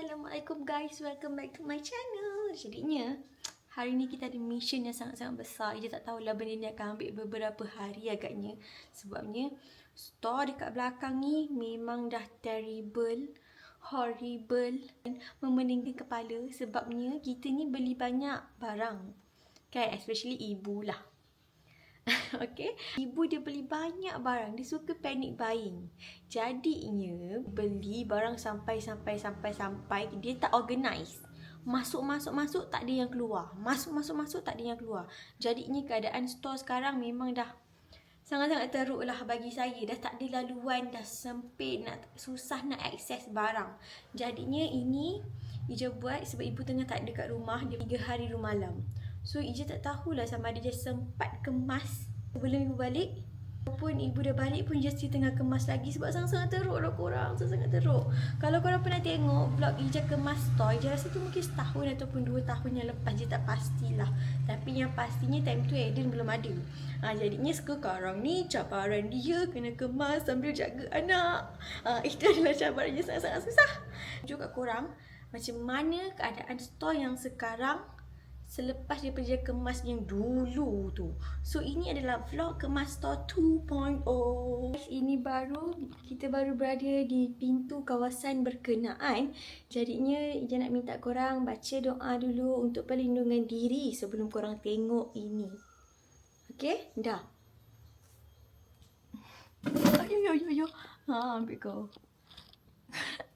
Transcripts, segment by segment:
Assalamualaikum guys, welcome back to my channel. Jadinya, hari ni kita ada mission yang sangat-sangat besar. Ija tak tahulah benda ni akan ambil beberapa hari agaknya. Sebabnya, store dekat belakang ni memang dah terrible, horrible, dan memeningkan kepala. Sebabnya, kita ni beli banyak barang. Kan, especially ibu lah. Okay Ibu dia beli banyak barang. Dia suka panic buying. Jadinya Beli barang sampai-sampai-sampai-sampai Dia tak organize Masuk-masuk-masuk tak ada yang keluar. Masuk-masuk-masuk tak ada yang keluar. Jadinya keadaan store sekarang memang dah Sangat-sangat teruk lah bagi saya. Dah tak ada laluan Dah sempit nak Susah nak akses barang. Jadinya ini Ija buat sebab ibu tengah tak ada kat rumah Dia 3 hari rumah malam So Ija tak tahulah sama ada dia sempat kemas sebelum ibu balik. Walaupun ibu dah balik pun Ija still tengah kemas lagi Sebab sangat-sangat teruk lah korang Sangat-sangat teruk. Kalau korang pernah tengok vlog Ija kemas toy Ija rasa tu mungkin setahun ataupun dua tahun yang lepas Je tak pastilah. Tapi yang pastinya time tu Aiden belum ada. Ha, Jadinya sekarang ni cabaran dia Kena kemas sambil jaga anak. Ha, Itu adalah cabaran yang sangat-sangat susah. Juga korang Macam mana keadaan store yang sekarang selepas daripada kemas yang dulu tu. So ini adalah vlog kemas store 2.0. Ini baru kita baru berada di pintu kawasan berkenaan. Jadinya Ija nak minta korang baca doa dulu untuk perlindungan diri sebelum korang tengok ini. Okay? Dah. Ayo, yo, yo, yo. Ha, ambil kau.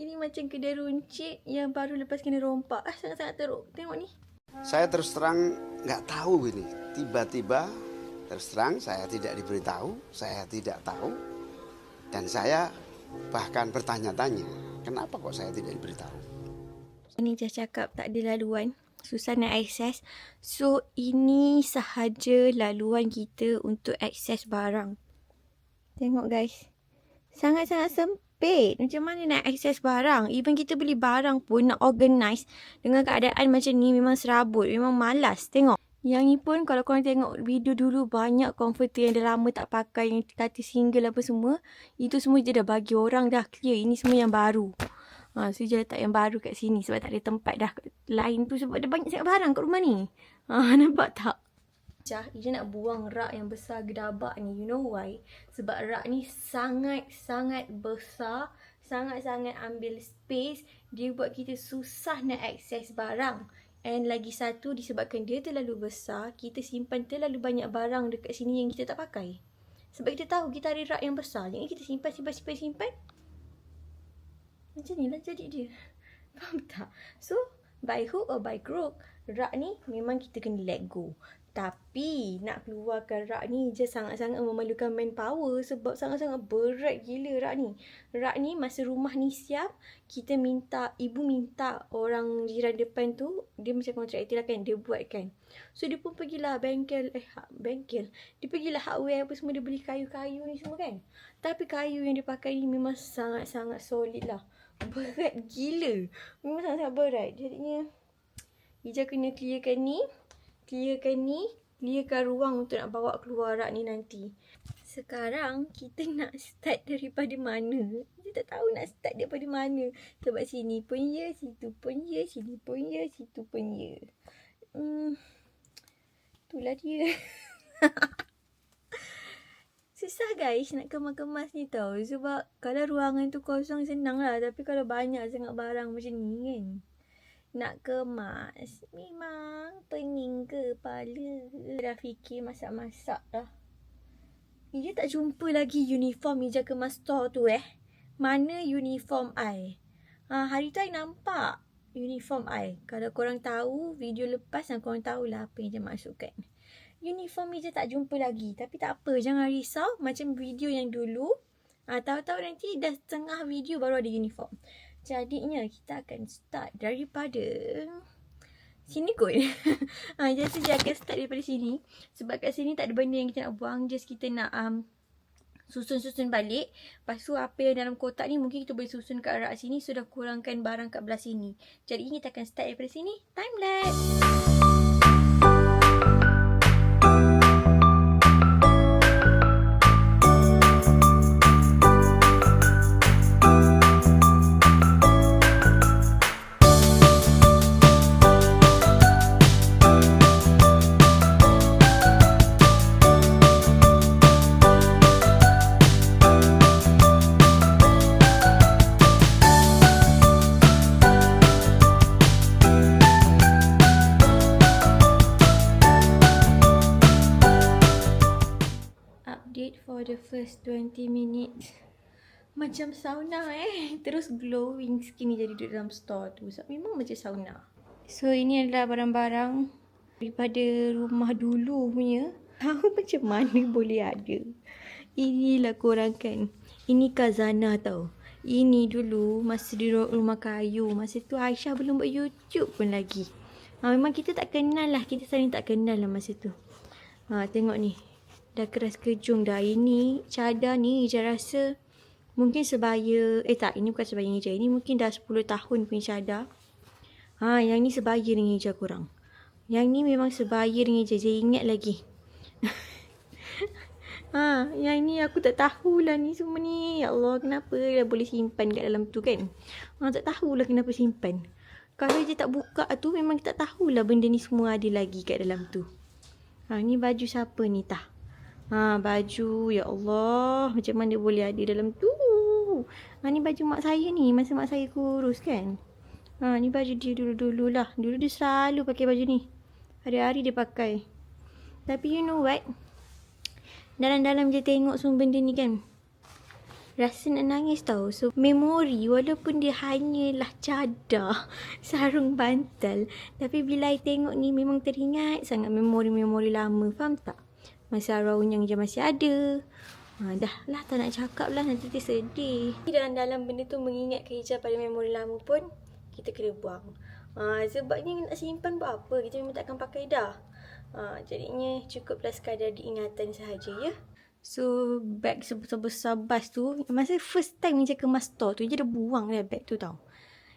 Ini macam kedai runcit yang baru lepas kena rompak. Ah, sangat-sangat teruk. Tengok ni. Saya terus terang nggak tahu ini. Tiba-tiba terus terang saya tidak diberitahu, saya tidak tahu. Dan saya bahkan bertanya-tanya, kenapa kok saya tidak diberitahu? Ini Jah cakap tak ada laluan. Susah nak akses. So, ini sahaja laluan kita untuk akses barang. Tengok guys. Sangat-sangat sempit. Macam mana nak akses barang? Even kita beli barang pun nak organize dengan keadaan macam ni memang serabut. Memang malas. Tengok. Yang ni pun kalau korang tengok video dulu banyak comforter yang dah lama tak pakai yang kata single apa semua. Itu semua dia dah bagi orang dah clear. Ini semua yang baru. Ha, so je letak yang baru kat sini sebab tak ada tempat dah lain tu sebab ada banyak sangat barang kat rumah ni. Ha, nampak tak? Jah, Ija nak buang rak yang besar gedabak ni. You know why? Sebab rak ni sangat-sangat besar. Sangat-sangat ambil space. Dia buat kita susah nak akses barang. And lagi satu, disebabkan dia terlalu besar, kita simpan terlalu banyak barang dekat sini yang kita tak pakai. Sebab kita tahu kita ada rak yang besar. Jadi kita simpan, simpan, simpan, simpan. Macam ni lah jadi dia. Faham tak? So, by hook or by crook, rak ni memang kita kena let go. Tapi nak keluarkan rak ni je sangat-sangat memerlukan manpower sebab sangat-sangat berat gila rak ni. Rak ni masa rumah ni siap, kita minta, ibu minta orang jiran depan tu, dia macam kontraktor lah kan, dia buat kan. So dia pun pergilah bengkel, eh ha- bengkel. Dia pergilah hardware apa semua, dia beli kayu-kayu ni semua kan. Tapi kayu yang dia pakai ni memang sangat-sangat solid lah. Berat gila. Memang sangat-sangat berat. Jadinya, Ija kena clearkan ni clearkan ni, clearkan ruang untuk nak bawa keluar rak ni nanti. Sekarang kita nak start daripada mana? Kita tak tahu nak start daripada mana. Sebab sini pun ya, situ pun ya, sini pun ya, situ pun ya. Hmm, itulah dia. Susah guys nak kemas-kemas ni tau. Sebab kalau ruangan tu kosong senang lah. Tapi kalau banyak sangat barang macam ni kan nak kemas. Memang pening kepala. Dah fikir masak-masak dah. Ija tak jumpa lagi uniform Ija kemas store tu eh. Mana uniform I? Ha, hari tu I nampak uniform I. Kalau korang tahu video lepas dan korang tahulah apa yang Ija masukkan. Uniform Ija tak jumpa lagi. Tapi tak apa. Jangan risau. Macam video yang dulu. Ha, tahu-tahu nanti dah setengah video baru ada uniform. Jadinya kita akan start daripada sini kot. ha, jadi saya akan start daripada sini. Sebab kat sini tak ada benda yang kita nak buang. Just kita nak um, susun-susun balik. Lepas tu apa yang dalam kotak ni mungkin kita boleh susun kat arah sini. Sudah kurangkan barang kat belah sini. Jadi kita akan start daripada sini. Time lapse. First 20 minutes. Macam sauna eh. Terus glowing skin ni jadi duduk dalam store tu. So, memang macam sauna. So ini adalah barang-barang daripada rumah dulu punya. Tahu macam mana boleh ada. Inilah korang kan. Ini kazana tau. Ini dulu masa di ru- rumah kayu. Masa tu Aisyah belum buat YouTube pun lagi. Ha, memang kita tak kenal lah. Kita saling tak kenal lah masa tu. Ha, tengok ni. Dah keras kejung dah. Ini cadar ni Ija rasa mungkin sebaya. Eh tak, ini bukan sebaya Ija. Ini mungkin dah 10 tahun punya cadar. Ha, yang ni sebaya dengan Ija korang. Yang ni memang sebaya dengan Ija. Saya ingat lagi. ha, yang ni aku tak tahulah ni semua ni. Ya Allah, kenapa dah boleh simpan kat dalam tu kan? Ha, tak tahulah kenapa simpan. Kalau je tak buka tu memang tak tahulah benda ni semua ada lagi kat dalam tu. Ha, ni baju siapa ni tah? Ha, baju ya Allah, macam mana boleh ada dalam tu? Ha, ni baju mak saya ni, masa mak saya kurus kan? Ha, ni baju dia dulu-dulu lah. Dulu dia selalu pakai baju ni. Hari-hari dia pakai. Tapi you know what? Dalam-dalam je tengok semua benda ni kan. Rasa nak nangis tau. So, memori walaupun dia hanyalah cadar, sarung bantal. Tapi bila I tengok ni memang teringat sangat memori-memori lama. Faham tak? Masa arwah unyang je masih ada. Ha, dah lah tak nak cakap lah nanti dia sedih. Dalam-dalam benda tu mengingatkan Ija pada memori lama pun kita kena buang. Ha, sebabnya nak simpan buat apa? Kita memang takkan pakai dah. Ha, jadinya cukuplah sekadar diingatan sahaja ya. So bag sebesar-besar bas tu Masa first time Ija kemas store tu Ija dah buang dah bag tu tau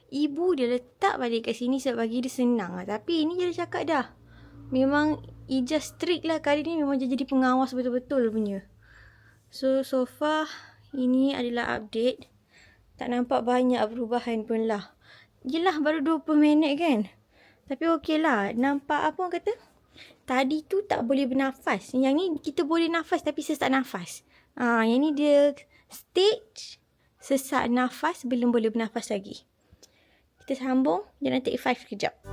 Ibu dia letak balik kat sini Sebab bagi dia senang lah Tapi ini dia dah cakap dah Memang Ija strict lah Kali ni memang dia jadi pengawas betul-betul punya So so far Ini adalah update Tak nampak banyak perubahan pun lah Yelah baru 20 minit kan Tapi okey lah Nampak apa orang kata Tadi tu tak boleh bernafas. Yang ni kita boleh nafas tapi sesak nafas. Ha, yang ni dia stage sesak nafas belum boleh bernafas lagi. Kita sambung. Jangan take five sekejap.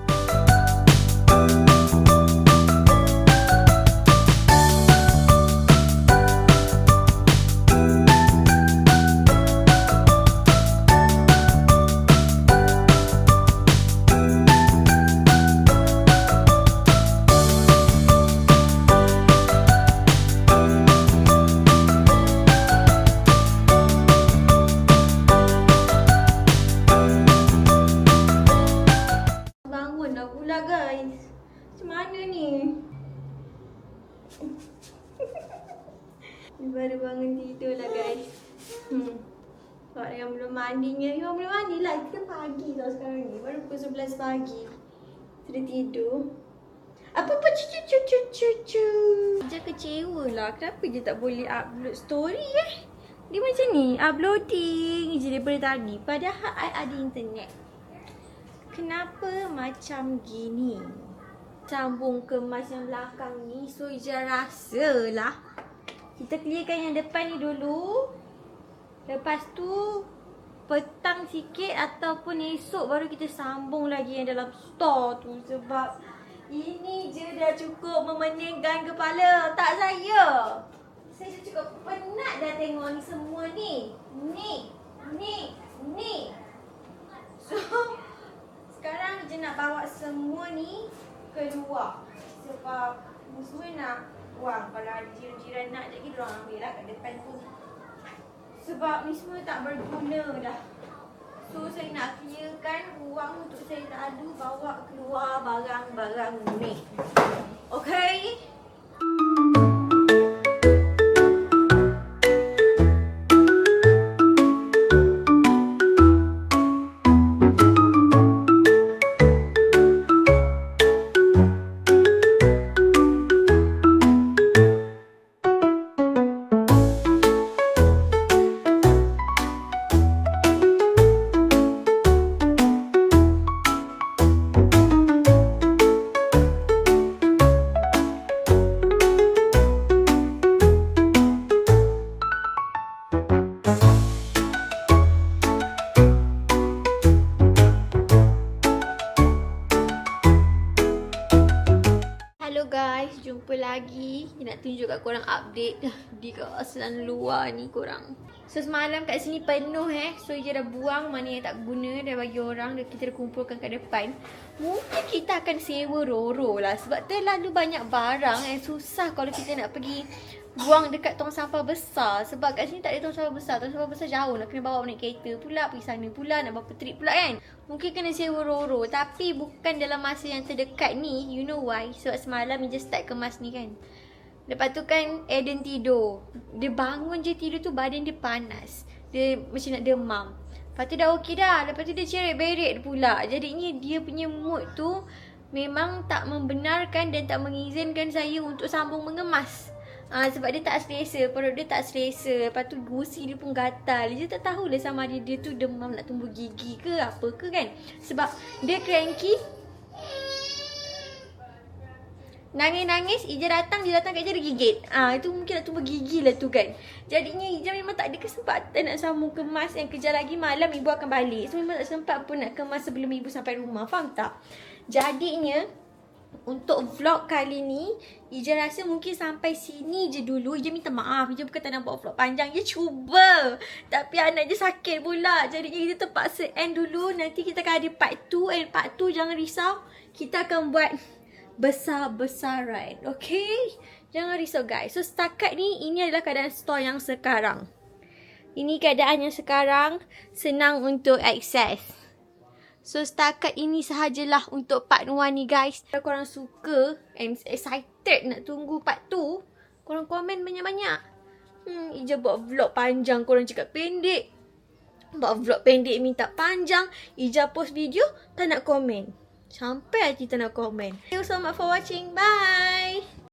Sebab yang belum mandinya. Memang belum mandi lah. Kita pagi tau sekarang ni. Baru pukul 11 pagi. Sudah tidur. Apa-apa cucu cucu cucu. Dia kecewa lah. Kenapa dia tak boleh upload story eh? Dia macam ni. Uploading je daripada tadi. Padahal I ada internet. Kenapa macam gini? Sambung kemas yang belakang ni. So, Ija rasa lah. Kita clearkan yang depan ni dulu. Lepas tu, petang sikit ataupun esok baru kita sambung lagi yang dalam store tu. Sebab ini je dah cukup memeningkan kepala. Tak saya. Saya cukup penat dah tengok ni semua ni. Ni. Ni. Ni. So, sekarang je nak bawa semua ni keluar Sebab semua nak buang Kalau ada jiran-jiran nak jadi diorang ambil lah kat depan tu Sebab ni semua tak berguna dah. So saya nak clearkan ruang untuk saya lalu bawa keluar barang-barang ni. Okay Tunjuk kat korang update di kawasan luar ni korang. So semalam kat sini penuh eh. So Ija dah buang mana yang tak guna dah bagi orang. Dah kita dah kumpulkan kat depan. Mungkin kita akan sewa Roro lah. Sebab terlalu banyak barang eh. Susah kalau kita nak pergi buang dekat tong sampah besar. Sebab kat sini tak ada tong sampah besar. Tong sampah besar jauh. Nak kena bawa naik kereta pula. Pergi sana pula. Nak berapa trip pula kan. Mungkin kena sewa Roro. Tapi bukan dalam masa yang terdekat ni. You know why? Sebab semalam Ija start kemas ni kan. Lepas tu kan Eden tidur. Dia bangun je tidur tu badan dia panas. Dia macam nak demam. Lepas tu dah okey dah. Lepas tu dia cerit-berit pula. Jadinya dia punya mood tu memang tak membenarkan dan tak mengizinkan saya untuk sambung mengemas. Ah sebab dia tak selesa, perut dia tak selesa. Lepas tu gusi dia pun gatal. Dia tak tahulah sama dia dia tu demam nak tumbuh gigi ke apa ke kan. Sebab dia cranky, Nangis-nangis, Ija datang, dia datang kat Ija dia gigit. Ah itu mungkin nak tumbuh gigi lah tu kan. Jadinya Ija memang tak ada kesempatan nak sambung kemas yang kejap lagi malam ibu akan balik. So memang tak sempat pun nak kemas sebelum ibu sampai rumah. Faham tak? Jadinya untuk vlog kali ni Ija rasa mungkin sampai sini je dulu Ija minta maaf Ija bukan tak nak buat vlog panjang Ija cuba Tapi anak je sakit pula Jadi kita terpaksa end dulu Nanti kita akan ada part 2 And part 2 jangan risau Kita akan buat besar-besaran. Okay? Jangan risau guys. So setakat ni ini adalah keadaan store yang sekarang. Ini keadaan yang sekarang senang untuk akses. So setakat ini sahajalah untuk part 1 ni guys. Kalau korang suka and excited nak tunggu part 2, korang komen banyak-banyak. Hmm, Ija buat vlog panjang, korang cakap pendek. Buat vlog pendek minta panjang. Ija post video, tak nak komen. Sampai kita nak komen. Thank you so much for watching. Bye.